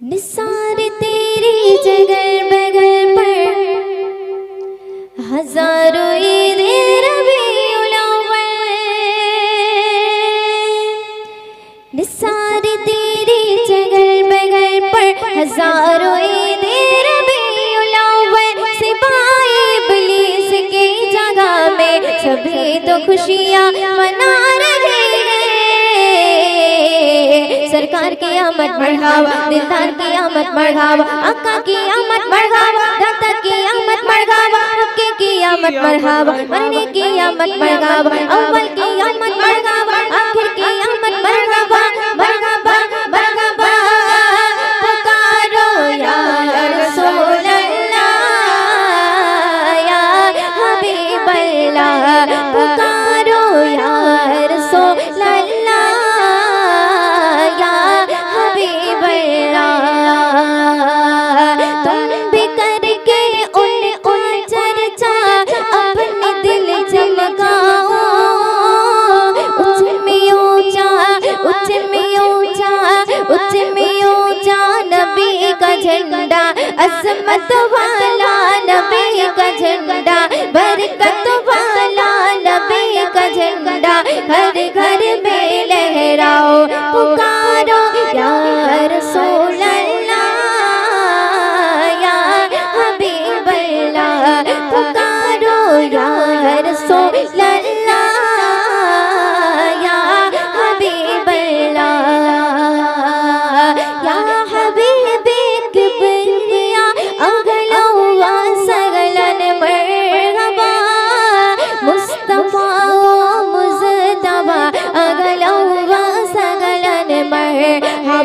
निसार तेरी जगह बगल पर। हज़ारों ईद अव्वल निसार तेरी जगह बगल पर। हज़ारों ईद अव्वल सिपाही इब्लीस की जगह में। सभी तो खुशियाँ मना सरकार की आमद बढ़ावा दिलदार की आमद बढ़ावा अक्का की आमद बढ़ावा दाता की आमद बढ़ावा हक्के की आमद बढ़ावा मरने की आमद बढ़ावा अव्वल की आमद मढ़ावा Timmy.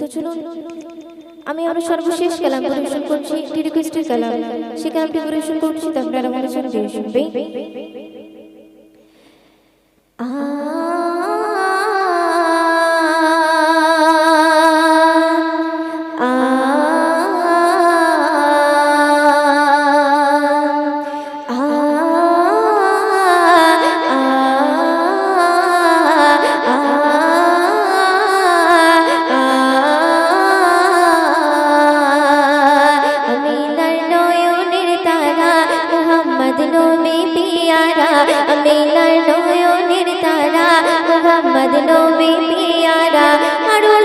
তো চলুন আমি আমার সর্বশেষ কালাম পরিবেশন করছি একটি রিকোয়েস্টের কালাম। সে কালামটি পরিবেশন করছি তো আপনারা মনে শুনবে। শুনবে। আ মোহাম্মদ নবী পিয়ারা আমিনার নয়নের তারা মোহাম্মদ নবী পিয়ারা আরুল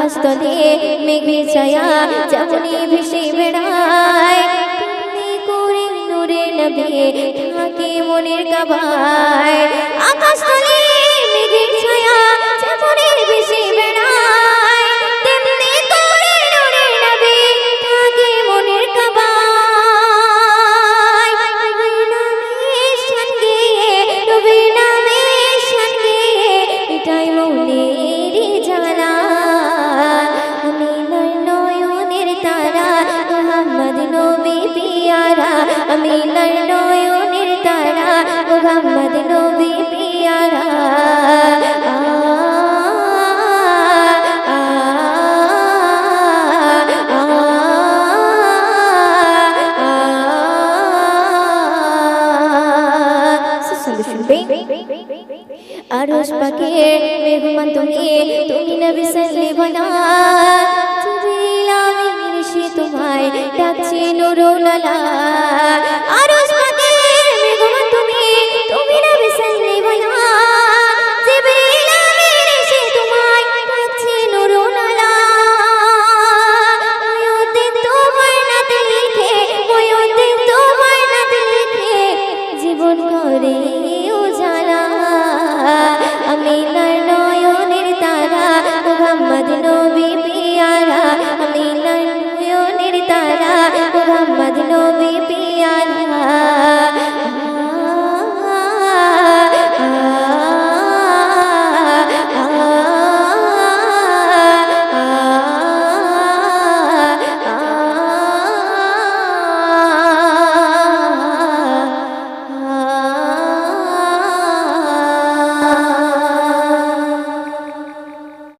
আকাশ তলে মেঘে ছায়া যেমনি ভেসে বেড়ায় করে নূরে নবী থাকে মনের কাবায়। আকাশ তলে আমিনার নয়নের তারা মোহাম্মদ নবী পিয়ারা। আরশ পাখি মেহমান তুমি তুমি নবী সাল্লি বলা করো লালা আর